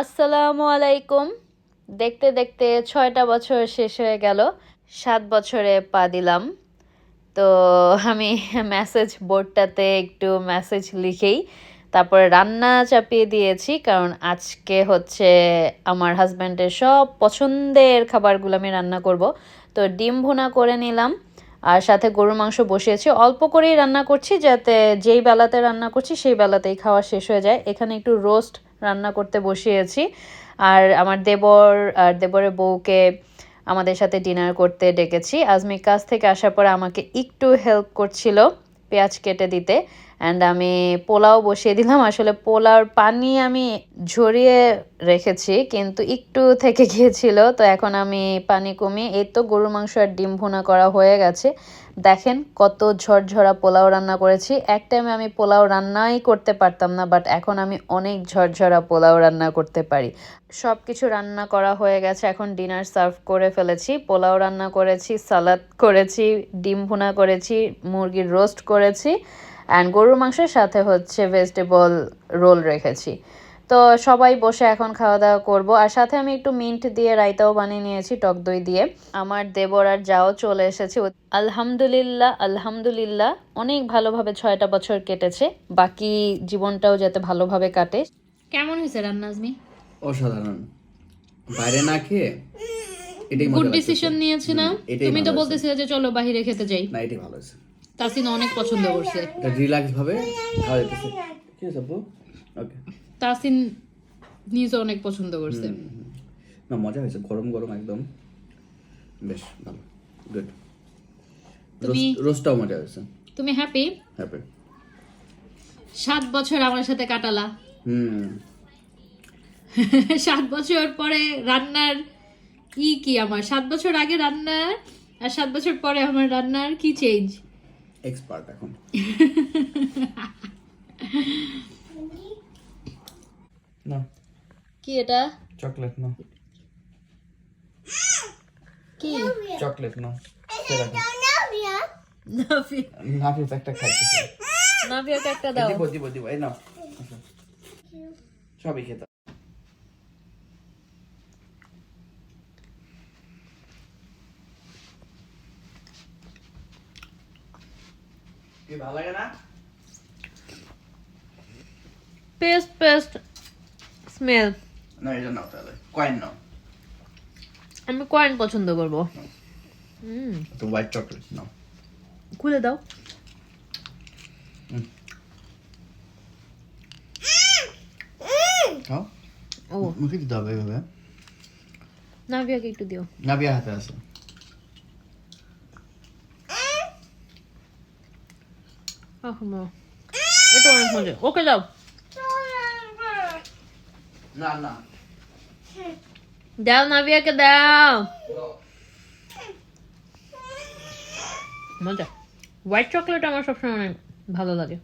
আসসালামু আলাইকুম। দেখতে দেখতে ছয়টা বছর শেষ হয়ে গেল, সাত বছরে পা দিলাম। তো আমি মেসেজ বোর্ডটাতে একটু মেসেজ লিখেই তারপরে রান্না চাপিয়ে দিয়েছি, কারণ আজকে হচ্ছে আমার হাজব্যান্ডের সব পছন্দের খাবারগুলো আমি রান্না করব। তো ডিম ভুনা করে নিলাম, আর সাথে গরুর মাংস বসিয়েছি। অল্প করেই রান্না করছি, যাতে যেই বেলাতে রান্না করছি, সেই বেলাতেই খাওয়া শেষ হয়ে যায়। এখানে একটু রোস্ট রান্না করতে বসিয়েছি। আর আমার দেবর, আর দেবরের বউকে আমাদের সাথে ডিনার করতে ডেকেছি। আজমির কাছ থেকে আসার পর আমাকে একটু হেল্প করছিল পেঁয়াজ কেটে দিতে। অ্যান্ড আমি পোলাও বসিয়ে দিলাম। আসলে পোলাওর পানি আমি ঝরিয়ে রেখেছি, কিন্তু একটু থেকে গিয়েছিল। তো এখন আমি পানি কমিয়ে, এই তো গরুর মাংস আর ডিম ভুনা করা হয়ে গেছে। দেখেন কত ঝরঝরা পোলাও রান্না করেছি। এক টাইমে আমি পোলাও রান্নাই করতে পারতাম না বাট এখন আমি অনেক ঝরঝরা পোলাও রান্না করতে পারি। সব কিছু রান্না করা হয়ে গেছে। এখন ডিনার সার্ভ করে ফেলেছি। পোলাও রান্না করেছি সালাদ করেছি, ডিম ভুনা করেছি, মুরগির রোস্ট করেছি। অ্যান্ড গরুর মাংসের সাথে হচ্ছে ভেজিটেবল রোল রেখেছি। তো সবাই বসে এখন খাওয়া দাওয়া করব। আর সাথে আমি একটু মিন্ট দিয়ে রায়তাও বানিয়ে নিয়েছি টক দই দিয়ে। আমার দেবর আর যাও চলে এসেছে। আলহামদুলিল্লাহ আলহামদুলিল্লাহ অনেক ভালোভাবে ছয়টা বছর কেটেছে। বাকি জীবনটাও যাতে ভালোভাবে কাটে। কেমন হয়েছে রান্না আজমি? অসাধারণ। বাইরে না খেয়ে এটাই গুড ডিসিশন নিয়েছি না তুমি তো বলতেছিলে যে চলো বাহিরে খেতে যাই। না এটাই ভালো হয়েছে। তাসিন অনেক পছন্দ করছে। এটা রিল্যাক্স ভাবে খাওয়া যেতেছে কি আছে আপু? ওকে তাসিন নিজে অনেক পছন্দ করছে। না মজা হয়েছে গরম গরম একদম। বেশ ভালো গুড তুমি- রোস্টটাও মজা হয়েছে। তুমি হ্যাপি হ্যাপি সাত বছর আমার সাথে কাটালা। হুম। সাত বছর পরে রান্নার ই কি আমার? সাত বছর আগে রান্নার আর সাত বছর পরে আমার রান্নার কি চেঞ্জ এক্সপার্ট এখন। না। কি এটা? চকলেট না। কি? চকলেট না। নাভিয়া নাফিস একটা খাইতেছে। নাভিয়াকে একটা দাও। দিব দিব দিব। এই নাও। সবই খেতে কি ভালো লাগে না? পেস্ট পেস্ট স্মেল না এটা নাও তাহলে। কয়েন নাও। আমি কয়েন পছন্দ করব। হুম। তো হোয়াইট চকলেট নাও। খুলে দাও। খাও ও। মুখে দিতে হবে এইভাবে। নাভিয়াকে একটু দিও। নাবিয়া হাতে আছে। এটা অনেক মজা। ওকে যাও না না। দাও নাবিয়াকে দাও। মজা। হোয়াইট চকলেট আমার সবসময় অনেক ভালো লাগে।